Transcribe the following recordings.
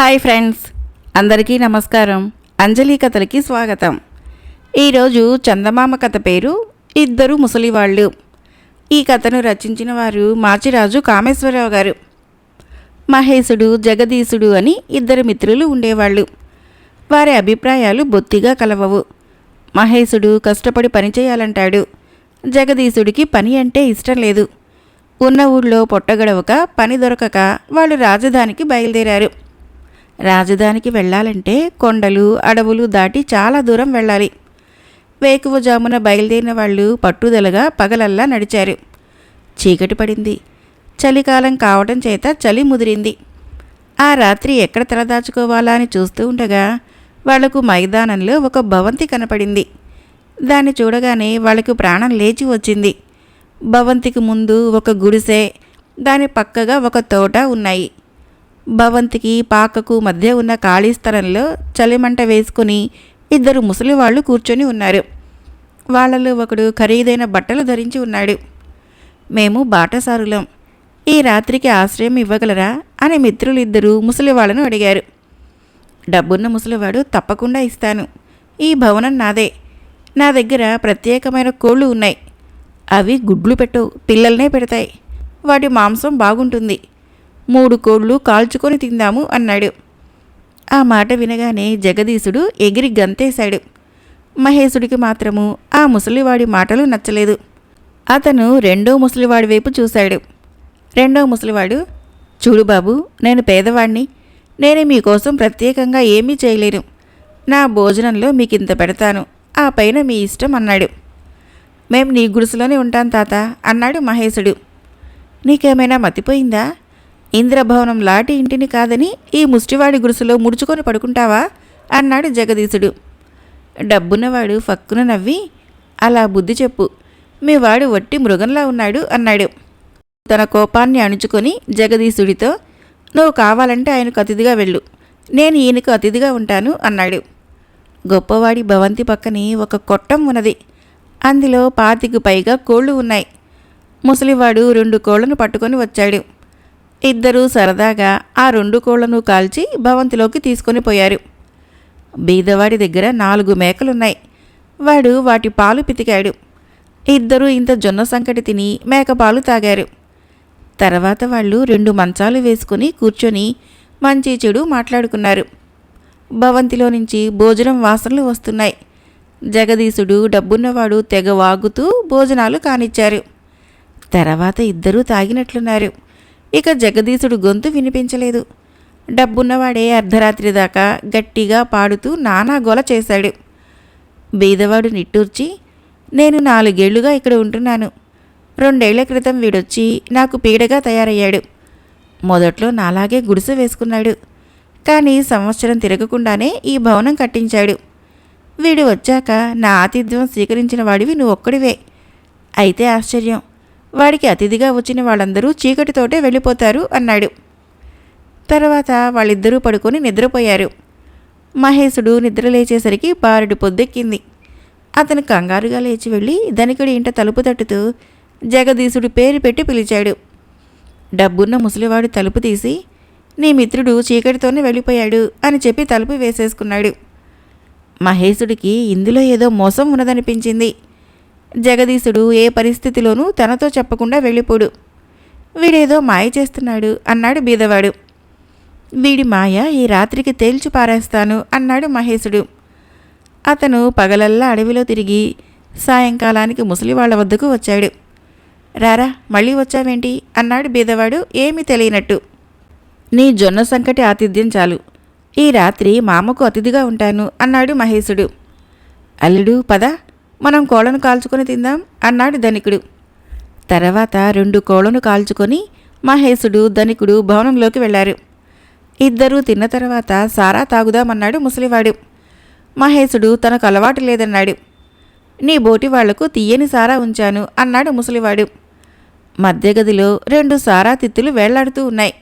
Hi friends. అందరికీ నమస్కారం. అంజలి కథలకి స్వాగతం. ఈరోజు చందమామ కథ పేరు ఇద్దరు ముసలివాళ్ళు. ఈ కథను రచించిన వారు మాచిరాజు కామేశ్వరరావు గారు. మహేశుడు జగదీశుడు అని ఇద్దరు మిత్రులు ఉండేవాళ్ళు. వారి అభిప్రాయాలు బొత్తిగా కలవవు. మహేశుడు కష్టపడి పనిచేయాలంటాడు జగదీశుడికి పని అంటే ఇష్టం లేదు. ఉన్న ఊళ్ళో పొట్టగడవక పని దొరకక వాళ్ళు రాజధానికి బయలుదేరారు. రాజధానికి వెళ్ళాలంటే కొండలు అడవులు దాటి చాలా దూరం వెళ్ళాలి. వేకువజామున బయలుదేరిన వాళ్ళు పట్టుదలగా పగలల్లా నడిచారు. చీకటి పడింది. చలికాలం కావటం చేత చలి ముదిరింది. ఆ రాత్రి ఎక్కడ తలదాచుకోవాలా అని చూస్తూ ఉండగా వాళ్ళకు మైదానంలో ఒక భవంతి కనపడింది. దాన్ని చూడగానే వాళ్ళకు ప్రాణం లేచి వచ్చింది. భవంతికి ముందు ఒక గుడిసె దాని పక్కగా ఒక తోట ఉన్నాయి. భవంతికి పాకకు మధ్య ఉన్న ఖాళీ స్థలంలో చలిమంట వేసుకుని ఇద్దరు ముసలి వాళ్ళు కూర్చొని ఉన్నారు. వాళ్ళలో ఒకడు ఖరీదైన బట్టలు ధరించి ఉన్నాడు. మేము బాటసారులం. ఈ రాత్రికి ఆశ్రయం ఇవ్వగలరా? అని మిత్రులిద్దరూ ముసలివాళ్ళను అడిగారు. డబ్బున్న ముసలివాడు తప్పకుండా ఇస్తాను. ఈ భవనం నాదే. నా దగ్గర ప్రత్యేకమైన కోళ్ళు ఉన్నాయి. అవి గుడ్లు పెట్టవు పిల్లల్నే పెడతాయి. వాటి మాంసం బాగుంటుంది. మూడు కోళ్ళు కాల్చుకొని తిందాము అన్నాడు. ఆ మాట వినగానే జగదీశుడు ఎగిరి గంతేశాడు. మహేశుడికి మాత్రము ఆ ముసలివాడి మాటలు నచ్చలేదు. అతను రెండో ముసలివాడి వైపు చూశాడు. రెండో ముసలివాడు చూడు బాబు నేను పేదవాణ్ణి. నేను మీకోసం ప్రత్యేకంగా ఏమీ చేయలేను. నా భోజనంలో మీకు ఇంత పెడతాను. ఆ పైన మీ ఇష్టం అన్నాడు. మేం నీ గుడిసెలోనే ఉంటాం తాత అన్నాడు మహేశుడు. నీకేమైనా మతిపోయిందా? ఇంద్రభవనం లాటి ఇంటిని కాదని ఈ ముష్టివాడి గురుసులో ముడుచుకొని పడుకుంటావా? అన్నాడు జగదీశుడు. డబ్బున్నవాడు ఫక్కున నవ్వి అలా బుద్ధి చెప్పు. మీ వాడు వట్టి మృగంలా ఉన్నాడు అన్నాడు. తన కోపాన్ని అణుచుకొని జగదీశుడితో నువ్వు కావాలంటే ఆయనకు అతిథిగా వెళ్ళు. నేను ఈయనకు అతిథిగా ఉంటాను అన్నాడు. గొప్పవాడి భవంతి పక్కనే ఒక కొట్టం ఉన్నది. అందులో పాతికి పైగా కోళ్ళు ఉన్నాయి. ముసలివాడు రెండు కోళ్ళను పట్టుకొని వచ్చాడు. ఇద్దరూ సరదాగా ఆ రెండు కోళ్ళను కాల్చి భవంతిలోకి తీసుకొని పోయారు. బీదవాడి దగ్గర నాలుగు మేకలున్నాయి. వాడు వాటి పాలు పితికాడు. ఇద్దరూ ఇంత జొన్న సంకటి తిని మేకపాలు తాగారు. తర్వాత వాళ్ళు రెండు మంచాలు వేసుకుని కూర్చొని మంచి చెడు మాట్లాడుకున్నారు. భవంతిలో నుంచి భోజనం వాసనలు వస్తున్నాయి. జగదీశుడు డబ్బున్నవాడు తెగ వాగుతూ భోజనాలు కానిచ్చారు. తర్వాత ఇద్దరూ తాగినట్లున్నారు. ఇక జగదీశుడు గొంతు వినిపించలేదు. డబ్బున్నవాడే అర్ధరాత్రి దాకా గట్టిగా పాడుతూ నానా గోల చేశాడు. బీదవాడు నిట్టూర్చి నేను నాలుగేళ్ళుగా ఇక్కడ ఉంటున్నాను. రెండేళ్ళ క్రితం వీడొచ్చి నాకు పీడగా తయారయ్యాడు. మొదట్లో నాలాగే గుడిసె వేసుకున్నాడు. కానీ సంవత్సరం తిరగకుండానే ఈ భవనం కట్టించాడు. వీడు వచ్చాక నా ఆతిథ్యం స్వీకరించిన వాడివి నువ్వు ఒక్కడివే అయితే ఆశ్చర్యం. వాడికి అతిథిగా వచ్చిన వాళ్ళందరూ చీకటితోటే వెళ్ళిపోతారు అన్నాడు. తర్వాత వాళ్ళిద్దరూ పడుకొని నిద్రపోయారు. మహేశుడు నిద్ర లేచేసరికి బారుడు పొద్దెక్కింది. అతను కంగారుగా లేచి వెళ్ళి ధనికుడి ఇంట తలుపు తట్టుతూ జగదీశుడు పేరు పెట్టి పిలిచాడు. డబ్బున్న ముసలివాడు తలుపు తీసి నీ మిత్రుడు చీకటితోనే వెళ్ళిపోయాడు అని చెప్పి తలుపు వేసేసుకున్నాడు. మహేశుడికి ఇందులో ఏదో మోసం ఉన్నదనిపించింది. జగదీశుడు ఏ పరిస్థితిలోనూ తనతో చెప్పకుండా వెళ్ళిపోడు. వీడేదో మాయ చేస్తున్నాడు అన్నాడు బీదవాడు. వీడి మాయ ఈ రాత్రికి తేల్చి పారేస్తాను అన్నాడు మహేశుడు. అతను పగలల్లా అడవిలో తిరిగి సాయంకాలానికి ముసలివాళ్ళ వద్దకు వచ్చాడు. రారా మళ్ళీ వచ్చావేంటి? అన్నాడు బీదవాడు ఏమీ తెలియనట్టు. నీ జొన్న సంకటి ఆతిథ్యం చాలు. ఈ రాత్రి మామకు అతిథిగా ఉంటాను అన్నాడు మహేశుడు. అల్లుడు పద. మనం కోళ్ళను కాల్చుకొని తిందాం అన్నాడు ధనికుడు. తర్వాత రెండు కోళ్ళను కాల్చుకొని మహేశుడు ధనికుడు భవనంలోకి వెళ్ళారు. ఇద్దరూ తిన్న తర్వాత సారా తాగుదామన్నాడు ముసలివాడు. మహేశుడు తనకు అలవాటు లేదన్నాడు. నీ బోటి వాళ్ళకు తీయని సారా ఉంచాను అన్నాడు ముసలివాడు. మధ్యగదిలో రెండు సారా తిత్తులు వేళ్ళాడుతూ ఉన్నాయి.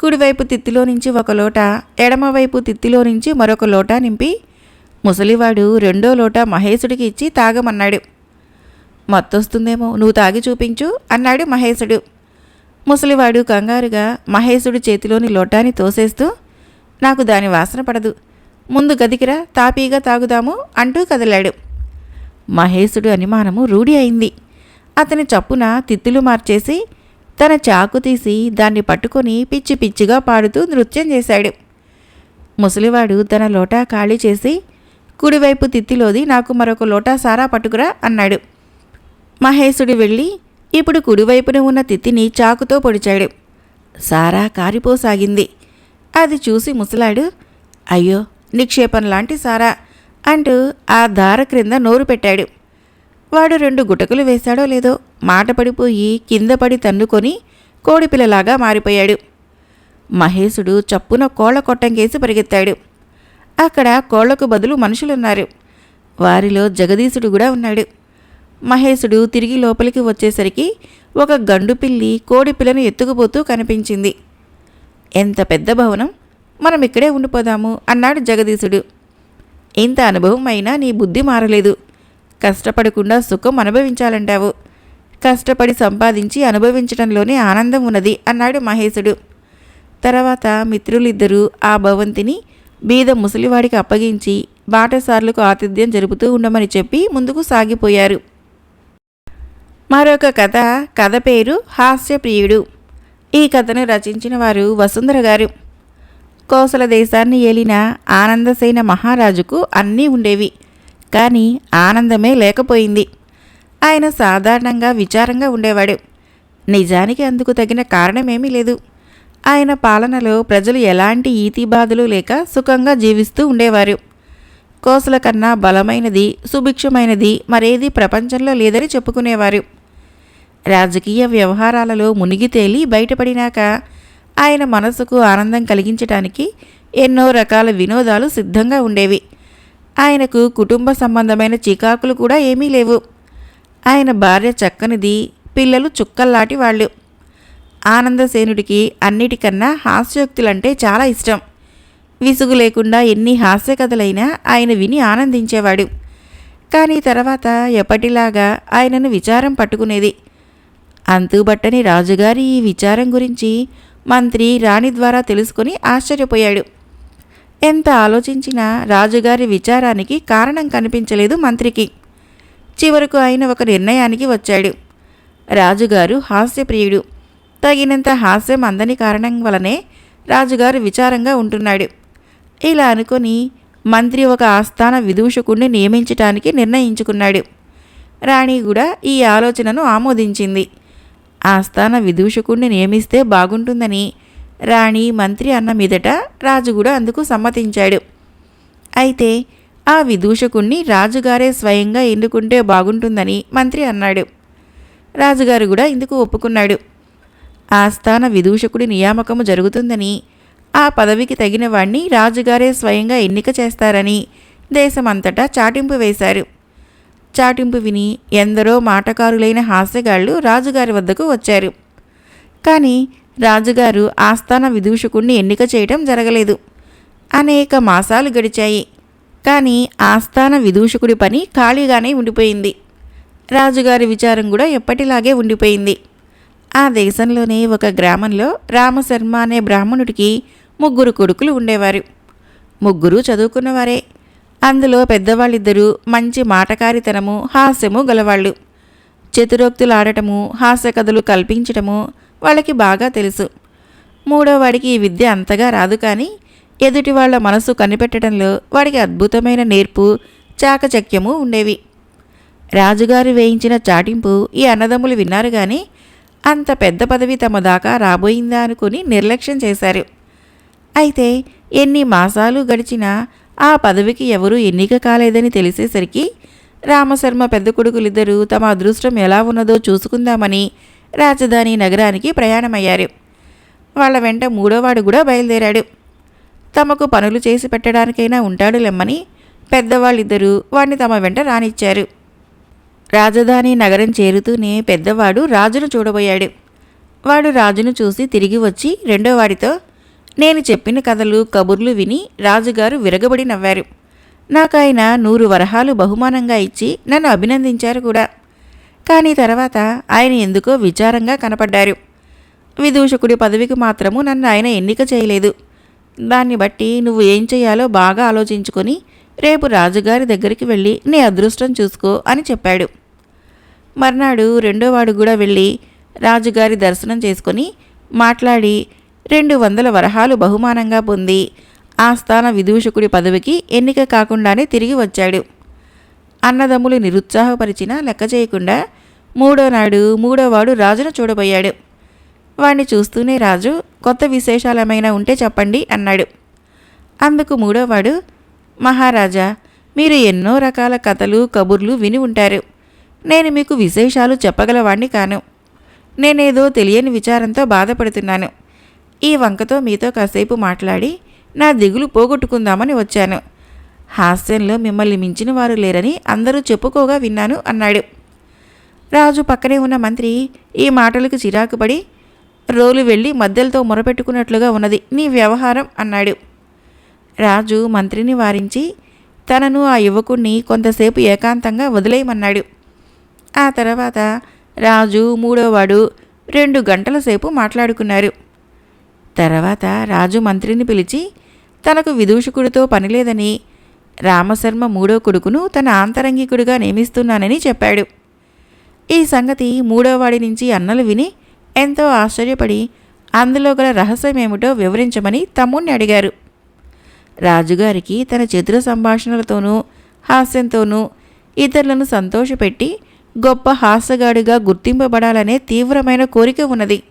కుడివైపు తిత్తిలో నుంచి ఒక లోట ఎడమవైపు తిత్తిలో నుంచి మరొక లోట నింపి ముసలివాడు రెండో లోట మహేశుడికి ఇచ్చి తాగమన్నాడు. మత్తొస్తుందేమో నువ్వు తాగి చూపించు అన్నాడు మహేశుడు. ముసలివాడు కంగారుగా మహేశుడు చేతిలోని లోటాని తోసేస్తూ నాకు దాని వాసన పడదు. ముందు గదికిరా తాపీగా తాగుదాము అంటూ కదిలాడు. మహేశుడు అనుమానము రూఢి అయింది. అతని చప్పున తిత్తులు మార్చేసి తన చాకు తీసి దాన్ని పట్టుకొని పిచ్చి పిచ్చిగా పాడుతూ నృత్యం చేశాడు. ముసలివాడు తన లోటా ఖాళీ చేసి కుడివైపు తిత్తిలోది నాకు మరొక లోటా సారా పట్టుకురా అన్నాడు. మహేశుడు వెళ్ళి ఇప్పుడు కుడివైపున ఉన్న తిత్తిని చాకుతో పొడిచాడు. సారా కారిపోసాగింది. అది చూసి ముసలాడు అయ్యో నిక్షేపం లాంటి సారా అంటూ ఆ దార క్రింద నోరు పెట్టాడు. వాడు రెండు గుటకులు వేశాడో లేదో మాట పడిపోయి కింద పడి తన్నుకొని కోడిపిల్లలాగా మారిపోయాడు. మహేశుడు చప్పున కోళ్ళ కొట్టంకేసి పరిగెత్తాడు. అక్కడ కోళ్ళకు బదులు మనుషులున్నారు. వారిలో జగదీశుడు కూడా ఉన్నాడు. మహేశుడు తిరిగి లోపలికి వచ్చేసరికి ఒక గండు పిల్లి కోడి పిల్లను ఎత్తుకుపోతూ కనిపించింది. ఎంత పెద్ద భవనం? మనం ఇక్కడే ఉండిపోదాము అన్నాడు జగదీశుడు. ఇంత అనుభవం అయినా నీ బుద్ధి మారలేదు. కష్టపడకుండా సుఖం అనుభవించాలంటావు. కష్టపడి సంపాదించి అనుభవించడంలోనే ఆనందం ఉన్నది అన్నాడు మహేశుడు. తర్వాత మిత్రులిద్దరూ ఆ భవంతిని బీద ముసలివాడికి అప్పగించి బాటసార్లకు ఆతిథ్యం జరుపుతూ ఉండమని చెప్పి ముందుకు సాగిపోయారు. మరొక కథ కథ పేరు హాస్యప్రియుడు. ఈ కథను రచించిన వారు వసుంధర గారు. కోసల దేశాన్ని ఏలిన ఆనందసేన మహారాజుకు అన్నీ ఉండేవి. కానీ ఆనందమే లేకపోయింది. ఆయన సాధారణంగా విచారంగా ఉండేవాడు. నిజానికి అందుకు తగిన కారణమేమీ లేదు. ఆయన పాలనలో ప్రజలు ఎలాంటి ఈతిబాధలు లేక సుఖంగా జీవిస్తూ ఉండేవారు. కోసల కన్నా బలమైనది సుభిక్షమైనది మరేది ప్రపంచంలో లేదని చెప్పుకునేవారు. రాజకీయ వ్యవహారాలలో మునిగి తేలి బయటపడినాక ఆయన మనసుకు ఆనందం కలిగించటానికి ఎన్నో రకాల వినోదాలు సిద్ధంగా ఉండేవి. ఆయనకు కుటుంబ సంబంధమైన చికాకులు కూడా ఏమీ లేవు. ఆయన భార్య చక్కనిది పిల్లలు చుక్కల్లాంటి వాళ్ళు. ఆనందసేనుడికి అన్నిటికన్నా హాస్యోక్తులంటే చాలా ఇష్టం. విసుగు లేకుండా ఎన్ని హాస్య కథలైనా ఆయన విని ఆనందించేవాడు. కానీ తర్వాత ఎప్పటిలాగా ఆయనను విచారం పట్టుకునేది. అంతుబట్టని రాజుగారి ఈ విచారం గురించి మంత్రి రాణి ద్వారా తెలుసుకుని ఆశ్చర్యపోయాడు. ఎంత ఆలోచించినా రాజుగారి విచారానికి కారణం కనిపించలేదు మంత్రికి. చివరకు ఆయన ఒక నిర్ణయానికి వచ్చాడు. రాజుగారు హాస్యప్రియుడు. తగినంత హాస్యం అందని కారణం వలనే రాజుగారు విచారంగా ఉంటున్నాడు. ఇలా అనుకొని మంత్రి ఒక ఆస్థాన విదూషకుణ్ణి నియమించటానికి నిర్ణయించుకున్నాడు. రాణి కూడా ఈ ఆలోచనను ఆమోదించింది. ఆస్థాన విదూషకుణ్ణి నియమిస్తే బాగుంటుందని రాణి మంత్రి అన్న మీదట రాజు కూడా అందుకు సమ్మతించాడు. అయితే ఆ విదూషకుణ్ణి రాజుగారే స్వయంగా ఎన్నుకుంటే బాగుంటుందని మంత్రి అన్నాడు. రాజుగారు కూడా ఇందుకు ఒప్పుకున్నాడు. ఆస్థాన విదూషకుడి నియామకము జరుగుతుందని ఆ పదవికి తగిన వాణ్ణి రాజుగారే స్వయంగా ఎన్నిక చేస్తారని దేశమంతటా చాటింపు వేశారు. చాటింపు విని ఎందరో మాటకారులైన హాస్యగాళ్ళు రాజుగారి వద్దకు వచ్చారు. కానీ రాజుగారు ఆస్థాన విదూషకుణ్ణి ఎన్నిక చేయటం జరగలేదు. అనేక మాసాలు గడిచాయి. కానీ ఆస్థాన విదూషకుడి పని ఖాళీగానే ఉండిపోయింది. రాజుగారి విచారం కూడా ఎప్పటిలాగే ఉండిపోయింది. ఆ దేశంలోనే ఒక గ్రామంలో రామశర్మ అనే బ్రాహ్మణుడికి ముగ్గురు కొడుకులు ఉండేవారు. ముగ్గురు చదువుకున్నవారే. అందులో పెద్దవాళ్ళిద్దరూ మంచి మాటకారితనము హాస్యము గలవాళ్ళు. చతురోక్తులు ఆడటము హాస్య కథలు కల్పించటము వాళ్ళకి బాగా తెలుసు. మూడో వాడికి ఈ విద్య అంతగా రాదు కానీ ఎదుటి వాళ్ళ మనసు కనిపెట్టడంలో వాడికి అద్భుతమైన నేర్పు చాకచక్యము ఉండేవి. రాజుగారు వేయించిన చాటింపు ఈ అన్నదమ్ములు విన్నారు కానీ అంత పెద్ద పదవి తమ దాకా రాబోయిందా అనుకుని నిర్లక్ష్యం చేశారు. అయితే ఎన్ని మాసాలు గడిచినా ఆ పదవికి ఎవరూ ఎన్నిక కాలేదని తెలిసేసరికి రామశర్మ పెద్ద కొడుకులిద్దరూ తమ అదృష్టం ఎలా ఉన్నదో చూసుకుందామని రాజధాని నగరానికి ప్రయాణమయ్యారు. వాళ్ళ వెంట మూడోవాడు కూడా బయలుదేరాడు. తమకు పనులు చేసి పెట్టడానికైనా ఉంటాడు లెమ్మని పెద్దవాళ్ళిద్దరూ వాణ్ణి తమ వెంట రానిచ్చారు. రాజధాని నగరం చేరుతూనే పెద్దవాడు రాజును చూడబోయాడు. వాడు రాజును చూసి తిరిగి వచ్చి రెండోవాడితో నేను చెప్పిన కథలు కబుర్లు విని రాజుగారు విరగబడి నవ్వారు. నాకు ఆయన నూరు వరహాలు బహుమానంగా ఇచ్చి నన్ను అభినందించారు కూడా. కానీ తర్వాత ఆయన ఎందుకో విచారంగా కనపడ్డారు. విదూషకుడి పదవికి మాత్రము నన్ను ఆయన ఎన్నిక చేయలేదు. దాన్ని బట్టి నువ్వు ఏం చేయాలో బాగా ఆలోచించుకొని రేపు రాజుగారి దగ్గరికి వెళ్ళి నీ అదృష్టం చూసుకో అని చెప్పాడు. మర్నాడు రెండోవాడు కూడా వెళ్ళి రాజుగారి దర్శనం చేసుకొని మాట్లాడి రెండు వందల వరహాలు బహుమానంగా పొంది ఆస్థాన విదూషకుడి పదవికి ఎన్నిక కాకుండానే తిరిగి వచ్చాడు. అన్నదమ్ములు నిరుత్సాహపరిచినా లెక్క చేయకుండా మూడో నాడు మూడోవాడు రాజును చూడబోయాడు. వాణ్ణి చూస్తూనే రాజు కొత్త విశేషాలేమైనా ఉంటే చెప్పండి అన్నాడు. అందుకు మూడోవాడు మహారాజా మీరు ఎన్నో రకాల కథలు కబుర్లు విని ఉంటారు. నేను మీకు విశేషాలు చెప్పగలవాణ్ణి కాను. నేనేదో తెలియని విచారంతో బాధపడుతున్నాను. ఈ వంకతో మీతో కాసేపు మాట్లాడి నా దిగులు పోగొట్టుకుందామని వచ్చాను. హాస్యంలో మిమ్మల్ని మించిన వారు లేరని అందరూ చెప్పుకోగా విన్నాను అన్నాడు. రాజు పక్కనే ఉన్న మంత్రి ఈ మాటలకు చిరాకుపడి రోలు వెళ్ళి మద్దెలతో మొరపెట్టుకున్నట్లుగా ఉన్నది నీ వ్యవహారం అన్నాడు. రాజు మంత్రిని వారించి తనను ఆ యువకుణ్ణి కొంతసేపు ఏకాంతంగా వదిలేయమన్నాడు. ఆ తర్వాత రాజు మూడోవాడు రెండు గంటల సేపు మాట్లాడుకున్నారు. తర్వాత రాజు మంత్రిని పిలిచి తనకు విదూషకుడితో పనిలేదని రామశర్మ మూడో కొడుకును తన ఆంతరంగికుడిగా నియమిస్తున్నానని చెప్పాడు. ఈ సంగతి మూడోవాడి నుంచి అన్నలు విని ఎంతో ఆశ్చర్యపడి అందులో గల రహస్యమేమిటో వివరించమని తమ్ముణ్ణి అడిగారు. రాజుగారికి తన చతుర సంభాషణలతోనూ హాస్యంతోనూ ఇతరులను సంతోషపెట్టి గొప్ప హాస్యగాడిగా గుర్తింపబడాలనే తీవ్రమైన కోరిక ఉన్నది.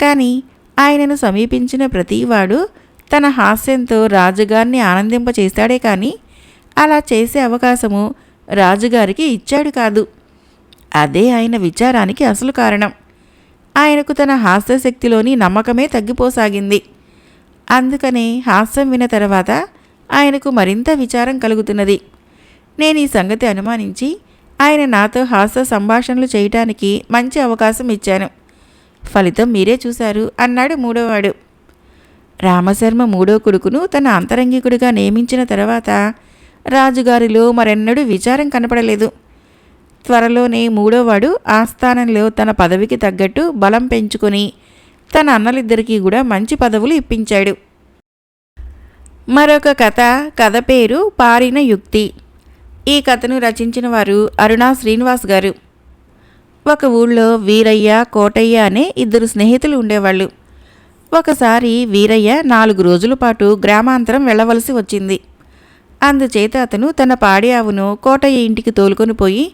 కానీ ఆయనను సమీపించిన ప్రతివాడు తన హాస్యంతో రాజుగారిని ఆనందింపచేస్తాడే కానీ అలా చేసే అవకాశము రాజుగారికి ఇచ్చాడు కాదు. అదే ఆయన విచారానికి అసలు కారణం. ఆయనకు తన హాస్యశక్తిలోని నమ్మకమే తగ్గిపోసాగింది. అందుకని హాస్యం విన్న తర్వాత ఆయనకు మరింత విచారం కలుగుతున్నది. నేను ఈ సంగతి అనుమానించి ఆయన నాతో హాస్య సంభాషణలు చేయటానికి మంచి అవకాశం ఇచ్చాను. ఫలితం మీరే చూశారు అన్నాడు మూడోవాడు. రామశర్మ మూడో కొడుకును తన అంతరంగికుడిగా నియమించిన తర్వాత రాజుగారిలో మరెన్నడూ విచారం కనపడలేదు. త్వరలోనే మూడోవాడు ఆస్థానంలో తన పదవికి తగ్గట్టు బలం పెంచుకొని తన అన్నలిద్దరికీ కూడా మంచి పదవులు ఇప్పించాడు. మరొక కథ కథ పేరు పారిన యుక్తి. ఈ కథను రచించిన వారు అరుణా శ్రీనివాస్ గారు. ఒక ఊళ్ళో వీరయ్య కోటయ్య అనే ఇద్దరు స్నేహితులు ఉండేవాళ్ళు. ఒకసారి వీరయ్య నాలుగు రోజుల పాటు గ్రామాంతరం వెళ్ళవలసి వచ్చింది. అందుచేత అతను తన పాడి ఆవును కోటయ్య ఇంటికి తోలుకొని పోయి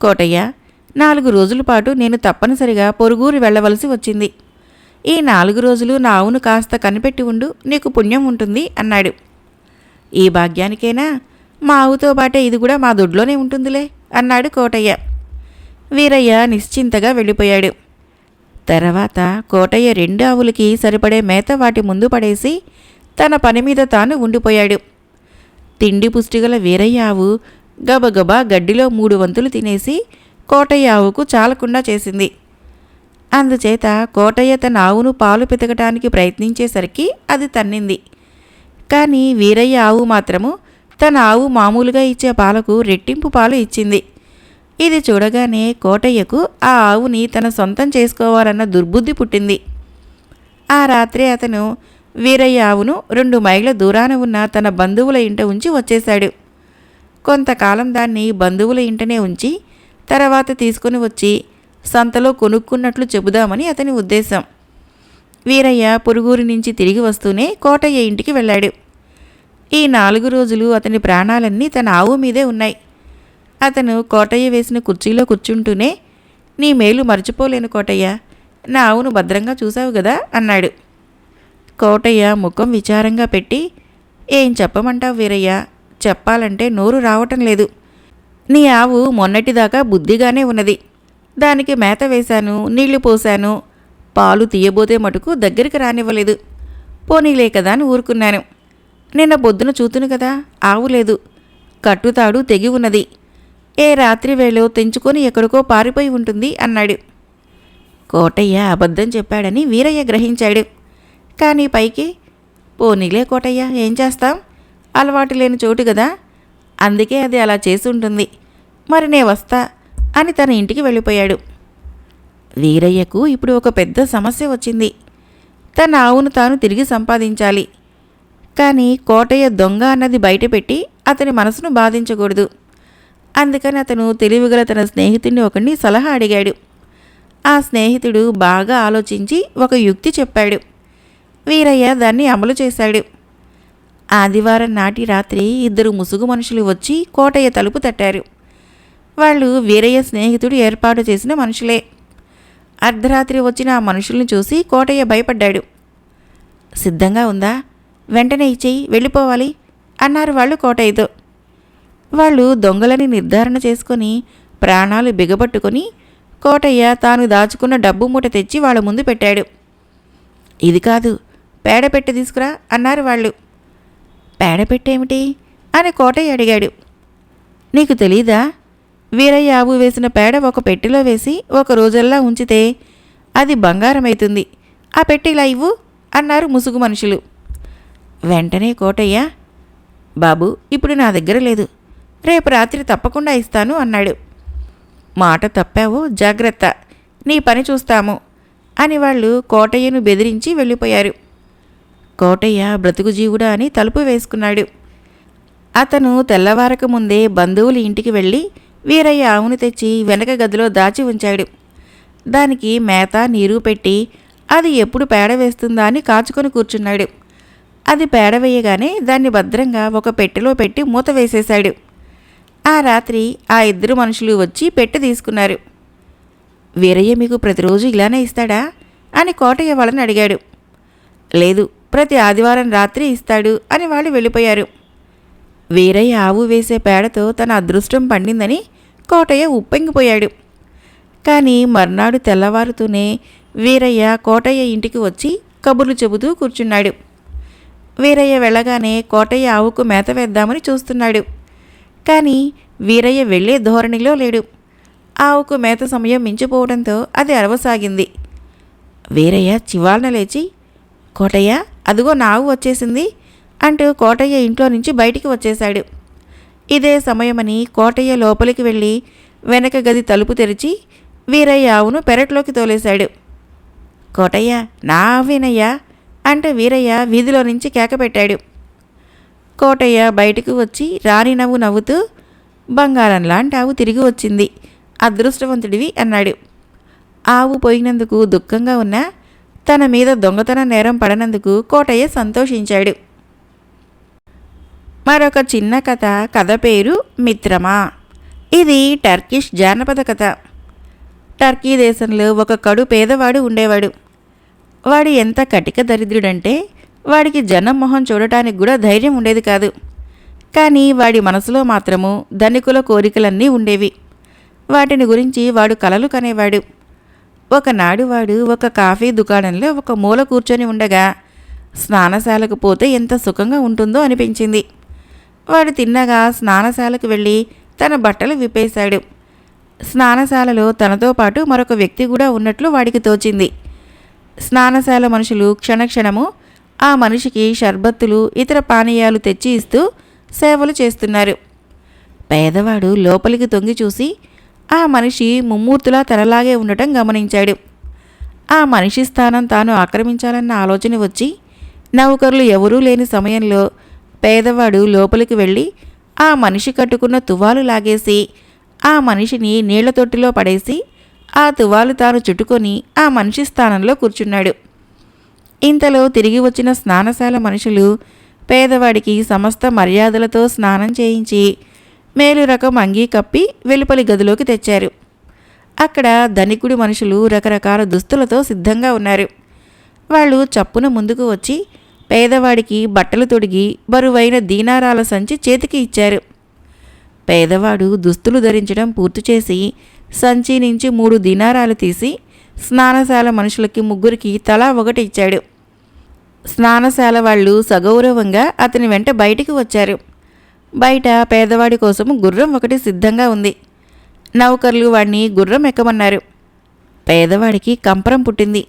కోటయ్య నాలుగు రోజుల పాటు నేను తప్పనిసరిగా పొరుగురు వెళ్ళవలసి వచ్చింది. ఈ నాలుగు రోజులు నా ఆవును కాస్త కనిపెట్టి ఉండు నీకు పుణ్యం ఉంటుంది అన్నాడు. ఈ భాగ్యానికైనా మా ఆవుతో పాటే ఇది కూడా మా దొడ్లోనే ఉంటుందిలే అన్నాడు కోటయ్య. వీరయ్య నిశ్చింతగా వెళ్ళిపోయాడు. తర్వాత కోటయ్య రెండు ఆవులకి సరిపడే మేత వాటి ముందు పడేసి తన పని మీద తాను ఉండిపోయాడు. తిండి పుష్టిగల వీరయ్య ఆవు గబగబా గడ్డిలో మూడు వంతులు తినేసి కోటయ్య ఆవుకు చాలకుండా చేసింది. అందుచేత కోటయ్య తన ఆవును పాలు పితకటానికి ప్రయత్నించేసరికి అది తన్నింది. కానీ వీరయ్య ఆవు మాత్రము తన ఆవు మామూలుగా ఇచ్చే పాలకు రెట్టింపు పాలు ఇచ్చింది. ఇది చూడగానే కోటయ్యకు ఆ ఆవుని తన సొంతం చేసుకోవాలన్న దుర్బుద్ధి పుట్టింది. ఆ రాత్రి అతను వీరయ్య ఆవును రెండు మైళ్ళ దూరాన ఉన్న తన బంధువుల ఇంట ఉంచి వచ్చేశాడు. కొంతకాలం దాన్ని బంధువుల ఇంటనే ఉంచి తర్వాత తీసుకుని వచ్చి సంతలో కొనుక్కున్నట్లు చెబుదామని అతని ఉద్దేశం. వీరయ్య పొరుగురి నుంచి తిరిగి వస్తూనే కోటయ్య ఇంటికి వెళ్ళాడు. ఈ నాలుగు రోజులు అతని ప్రాణాలన్నీ తన ఆవు మీదే ఉన్నాయి. అతను కోటయ్య వేసిన కుర్చీలో కూర్చుంటూనే నీ మేలు మర్చిపోలేను కోటయ్య. నా ఆవును భద్రంగా చూశావు కదా అన్నాడు. కోటయ్య ముఖం విచారంగా పెట్టి ఏం చెప్పమంటావు వీరయ్య? చెప్పాలంటే నోరు రావటం లేదు. నీ ఆవు మొన్నటిదాకా బుద్ధిగానే ఉన్నది. దానికి మేత వేశాను నీళ్ళు పోశాను. పాలు తీయబోతే మటుకు దగ్గరికి రానివ్వలేదు. పోనీలే కదా అని ఊరుకున్నాను. నిన్న పొద్దున చూతును కదా ఆవు లేదు. కట్టుతాడు తెగి ఉన్నది. ఏ రాత్రి వేళో తెంచుకొని ఎక్కడికో పారిపోయి ఉంటుంది అన్నాడు. కోటయ్య అబద్ధం చెప్పాడని వీరయ్య గ్రహించాడు. కానీ పైకి పోనీలే కోటయ్య ఏం చేస్తాం? అలవాటు లేని చోటు కదా. అందుకే అది అలా చేసి ఉంటుంది. మరి నే వస్తా. అని తన ఇంటికి వెళ్ళిపోయాడు. వీరయ్యకు ఇప్పుడు ఒక పెద్ద సమస్య వచ్చింది. తన ఆవును తాను తిరిగి సంపాదించాలి. కానీ కోటయ్య దొంగ అన్నది బయటపెట్టి అతని మనసును బాధించకూడదు. అందుకని అతను తెలివిగల తన స్నేహితుడిని ఒకరిని సలహా అడిగాడు. ఆ స్నేహితుడు బాగా ఆలోచించి ఒక యుక్తి చెప్పాడు. వీరయ్య దాన్ని అమలు చేశాడు. ఆదివారం నాటి రాత్రి ఇద్దరు ముసుగు మనుషులు వచ్చి కోటయ్య తలుపు తట్టారు. వాళ్ళు వీరయ్య స్నేహితుడు ఏర్పాటు చేసిన మనుషులే. అర్ధరాత్రి వచ్చిన ఆ మనుషుల్ని చూసి కోటయ్య భయపడ్డాడు. సిద్ధంగా ఉందా? వెంటనే ఇచ్చేయి వెళ్ళిపోవాలి అన్నారు వాళ్ళు కోటయ్యతో. వాళ్ళు దొంగలని నిర్ధారణ చేసుకొని ప్రాణాలు బిగబట్టుకొని కోటయ్య తాను దాచుకున్న డబ్బు మూట తెచ్చి వాళ్ళ ముందు పెట్టాడు. ఇది కాదు పేడ పెట్టి తీసుకురా అన్నారు వాళ్ళు. పేడ పెట్టేమిటి? అని కోటయ్య అడిగాడు. నీకు తెలీదా? వీరయ్య ఆవు వేసిన పేడ ఒక పెట్టెలో వేసి ఒక రోజల్లా ఉంచితే అది బంగారమైతుంది. ఆ పెట్టెలా ఇవ్వు? అన్నారు ముసుగు మనుషులు. వెంటనే కోటయ్య బాబు ఇప్పుడు నా దగ్గర లేదు. రేపు రాత్రి తప్పకుండా ఇస్తాను అన్నాడు. మాట తప్పావో? జాగ్రత్త. నీ పని చూస్తాము అని వాళ్ళు కోటయ్యను బెదిరించి వెళ్ళిపోయారు. కోటయ్య బ్రతుకు జీవుడా అని తలుపు వేసుకున్నాడు. అతను తెల్లవారక ముందే బంధువుల ఇంటికి వెళ్ళి వీరయ్య ఆవును తెచ్చి వెనక గదిలో దాచి ఉంచాడు. దానికి మేత నీరు పెట్టి అది ఎప్పుడు పేడ వేస్తుందా అని కాచుకొని కూర్చున్నాడు. అది పేడ వేయగానే దాన్ని భద్రంగా ఒక పెట్టెలో పెట్టి మూత వేసేశాడు. ఆ రాత్రి ఆ ఇద్దరు మనుషులు వచ్చి పెట్టె తీసుకున్నారు. వీరయ్య మీకు ప్రతిరోజు ఇలానే ఇస్తాడా? అని కోటయ్య వాళ్ళని అడిగాడు. లేదు ప్రతి ఆదివారం రాత్రి ఇస్తాడు అని వాళ్ళు వెళ్ళిపోయారు. వీరయ్య ఆవు వేసే పేడతో తన అదృష్టం పండిందని కోటయ్య ఉప్పెంగిపోయాడు. కానీ మర్నాడు తెల్లవారుతూనే వీరయ్య కోటయ్య ఇంటికి వచ్చి కబుర్లు చెబుతూ కూర్చున్నాడు. వీరయ్య వెళ్ళగానే కోటయ్య ఆవుకు మేత వేద్దామని చూస్తున్నాడు. కానీ వీరయ్య వెళ్ళే ధోరణిలో లేడు. ఆవుకు మేత సమయం మించిపోవడంతో అది అరవసాగింది. వీరయ్య చివాలన లేచి కోటయ్య అదిగో నా ఆవు వచ్చేసింది. అంటూ కోటయ్య ఇంట్లో నుంచి బయటికి వచ్చేశాడు. ఇదే సమయమని కోటయ్య లోపలికి వెళ్ళి వెనక గది తలుపు తెరిచి వీరయ్య ఆవును పెరట్లోకి తోలేశాడు. కోటయ్య నా ఆవేనయ్యా అంటే వీరయ్య వీధిలో నుంచి కేకపెట్టాడు కోటయ్య బయటకు వచ్చి రాణి నవ్వు నవ్వుతూ బంగారం లాంటి ఆవు తిరిగి వచ్చింది అదృష్టవంతుడివి అన్నాడు. ఆవు పోయినందుకు దుఃఖంగా ఉన్నా తన మీద దొంగతన నేరం పడనందుకు కోటయ్య సంతోషించాడు. మరొక చిన్న కథ కథ పేరు మిత్రమా. ఇది టర్కిష్ జానపద కథ. టర్కీ దేశంలో ఒక కడు పేదవాడు ఉండేవాడు. వాడు ఎంత కటిక దరిద్రుడంటే వాడికి జనం మొహం చూడటానికి కూడా ధైర్యం ఉండేది కాదు. కానీ వాడి మనసులో మాత్రము ధనికుల కోరికలన్నీ ఉండేవి. వాటిని గురించి వాడు కలలు కనేవాడు. ఒకనాడు వాడు ఒక కాఫీ దుకాణంలో ఒక మూల కూర్చొని ఉండగా స్నానశాలకు పోతే ఎంత సుఖంగా ఉంటుందో అనిపించింది. వాడు తిన్నగా స్నానశాలకు వెళ్ళి తన బట్టలు విప్పేశాడు. స్నానశాలలో తనతో పాటు మరొక వ్యక్తి కూడా ఉన్నట్లు వాడికి తోచింది. స్నానశాల మనుషులు క్షణక్షణము ఆ మనిషికి షర్బత్తులు ఇతర పానీయాలు తెచ్చి ఇస్తూ సేవలు చేస్తున్నారు. పేదవాడు లోపలికి తొంగి చూసి ఆ మనిషి ముమ్మూర్తులా తనలాగే ఉండటం గమనించాడు. ఆ మనిషి స్థానం తాను ఆక్రమించాలన్న ఆలోచన వచ్చి నౌకరులు ఎవరూ లేని సమయంలో పేదవాడు లోపలికి వెళ్ళి ఆ మనిషి కట్టుకున్న తువాలు లాగేసి ఆ మనిషిని నీళ్ళ తొట్టిలో పడేసి ఆ తువాలు తాను చుట్టుకొని ఆ మనిషి స్థానంలో కూర్చున్నాడు. ఇంతలో తిరిగి వచ్చిన స్నానశాల మనుషులు పేదవాడికి సమస్త మర్యాదలతో స్నానం చేయించి మేలు రకం అంగీ కప్పి వెలుపలి గదిలోకి తెచ్చారు. అక్కడ ధనికుడి మనుషులు రకరకాల దుస్తులతో సిద్ధంగా ఉన్నారు. వాళ్ళు చప్పున ముందుకు వచ్చి పేదవాడికి బట్టలు తొడిగి బరువైన దీనారాల సంచి చేతికి ఇచ్చారు. పేదవాడు దుస్తులు ధరించడం పూర్తి చేసి సంచి నుంచి మూడు దినారాలు తీసి స్నానశాల మనుషులకి ముగ్గురికి తలా ఒకటి ఇచ్చాడు. స్నానశాల వాళ్ళు సగౌరవంగా అతని వెంట బయటికి వచ్చారు. బయట పేదవాడి కోసం గుర్రం ఒకటి సిద్ధంగా ఉంది. నౌకర్లు వాడిని గుర్రం ఎక్కమన్నారు. పేదవాడికి కంపరం పుట్టింది.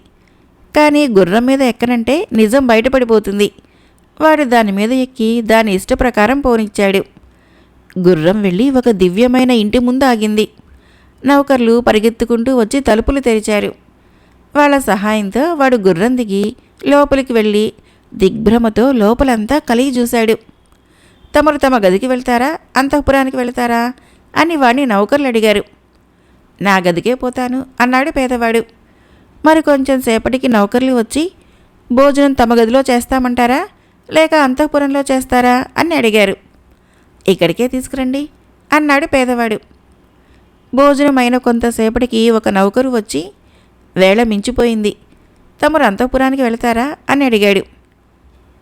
కానీ గుర్రం మీద ఎక్కనంటే నిజం బయటపడిపోతుంది. వాడు దాని మీద ఎక్కి దాని ఇష్ట ప్రకారం పోనిచ్చాడు. గుర్రం వెళ్ళి ఒక దివ్యమైన ఇంటి ముందు ఆగింది. నౌకర్లు పరిగెత్తుకుంటూ వచ్చి తలుపులు తెరిచారు. వాళ్ళ సహాయంతో వాడు గుర్రం దిగి లోపలికి వెళ్ళి దిగ్భ్రమతో లోపలంతా కలిగి చూశాడు. తమరు తమ గదికి వెళ్తారా? అంతఃపురానికి వెళ్తారా? అని వాడిని నౌకర్లు అడిగారు. నా గదికే పోతాను అన్నాడు పేదవాడు. మరి కొంచెం సేపటికి నౌకర్లు వచ్చి భోజనం తమ గదిలో చేస్తామంటారా? లేక అంతఃపురంలో చేస్తారా? అని అడిగారు. ఇక్కడికే తీసుకురండి అన్నాడు పేదవాడు. భోజనం అయిన కొంతసేపటికి ఒక నౌకరు వచ్చి వేళ మించిపోయింది. తమరు అంతఃపురానికి వెళతారా? అని అడిగాడు.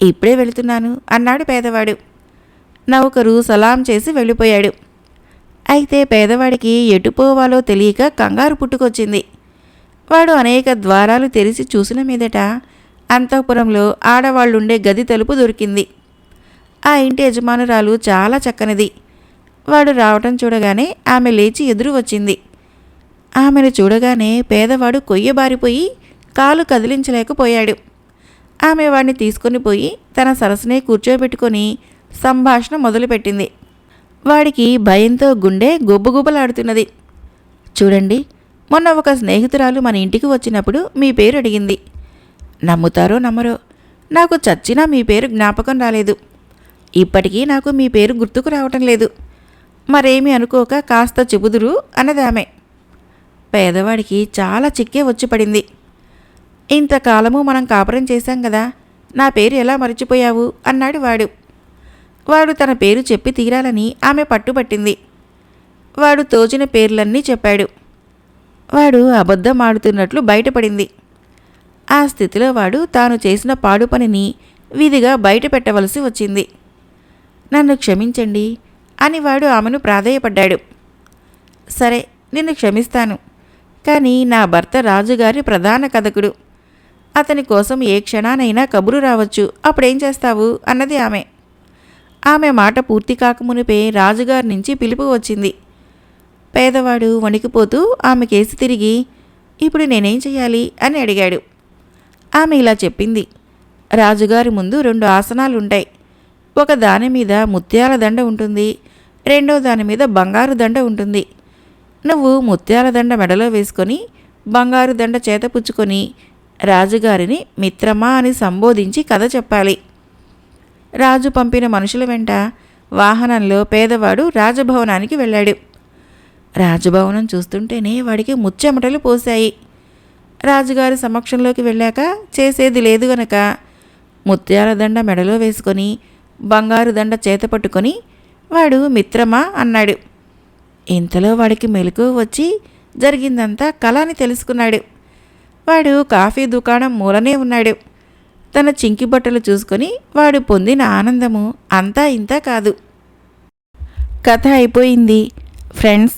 ఇప్పుడే వెళుతున్నాను అన్నాడు పేదవాడు. నౌకరు సలాం చేసి వెళ్ళిపోయాడు. అయితే పేదవాడికి ఎటు పోవాలో తెలియక కంగారు పుట్టుకొచ్చింది. వాడు అనేక ద్వారాలు తెరిచి చూసిన మీదట అంతఃపురంలో ఆడవాళ్ళుండే గది తలుపు దొరికింది. ఆ ఇంటి యజమానురాలు చాలా చక్కనిది. వాడు రావటం చూడగానే ఆమె లేచి ఎదురు వచ్చింది. ఆమెను చూడగానే పేదవాడు కొయ్యబారిపోయి కాలు కదిలించలేకపోయాడు. ఆమె వాడిని తీసుకొని పోయి తన సరసనే కూర్చోబెట్టుకొని సంభాషణ మొదలుపెట్టింది. వాడికి భయంతో గుండె గుబ్బగుబ్బలాడుతున్నది చూడండి మొన్న ఒక స్నేహితురాలు మన ఇంటికి వచ్చినప్పుడు మీ పేరు అడిగింది. నమ్ముతారో నమ్మరో? నాకు చచ్చినా మీ పేరు జ్ఞాపకం రాలేదు. ఇప్పటికీ నాకు మీ పేరు గుర్తుకు రావటం లేదు. మరేమీ అనుకోక కాస్త చెబుదురు అన్నది ఆమె పేదవాడికి చాలా చిక్కే వచ్చి పడింది. ఇంతకాలము మనం కాపురం చేశాం కదా నా పేరు ఎలా మర్చిపోయావు? అన్నాడు వాడు. వాడు తన పేరు చెప్పి తీరాలని ఆమె పట్టుబట్టింది. వాడు తోచిన పేర్లన్నీ చెప్పాడు. వాడు అబద్ధం ఆడుతున్నట్లు బయటపడింది. ఆ స్థితిలో వాడు తాను చేసిన పాడు పనిని విధిగా బయట పెట్టవలసి వచ్చింది. నన్ను క్షమించండి అని వాడు ఆమెను ప్రాధేయపడ్డాడు. సరే నిన్ను క్షమిస్తాను. కానీ నా భర్త రాజుగారి ప్రధాన కథకుడు. అతని కోసం ఏ క్షణానైనా కబురు రావచ్చు. అప్పుడేం చేస్తావు? అన్నది ఆమె. ఆమె మాట పూర్తి కాకమునిపే రాజుగారి నుంచి పిలుపు వచ్చింది. పేదవాడు వణికిపోతూ ఆమె కేసి తిరిగి ఇప్పుడు నేనేం చేయాలి అని అడిగాడు. ఆమె ఇలా చెప్పింది. రాజుగారి ముందు రెండు ఆసనాలుంటాయి. ఒక దాని మీద ముత్యాల దండ ఉంటుంది. రెండో దాని మీద బంగారు దండ ఉంటుంది. నువ్వు ముత్యాల దండ మెడలో వేసుకొని బంగారు దండ చేతపుచ్చుకొని రాజుగారిని మిత్రమా అని సంబోధించి కథ చెప్పాలి. రాజు పంపిన మనుషుల వెంట వాహనంలో పేదవాడు రాజభవనానికి వెళ్ళాడు. రాజభవనం చూస్తుంటేనే వాడికి ముచ్చెమటలు పోశాయి. రాజుగారి సమక్షంలోకి వెళ్ళాక చేసేది లేదు గనక ముత్యాల దండ మెడలో వేసుకొని బంగారు దండ చేత పట్టుకొని వాడు మిత్రమా అన్నాడు. ఇంతలో వాడికి మెలకు వచ్చి జరిగిందంతా కళ అని తెలుసుకున్నాడు. వాడు కాఫీ దుకాణం మూలనే ఉన్నాడు. తన చింకి బట్టలు చూసుకొని వాడు పొందిన ఆనందము అంతా ఇంత కాదు. కథ అయిపోయింది. ఫ్రెండ్స్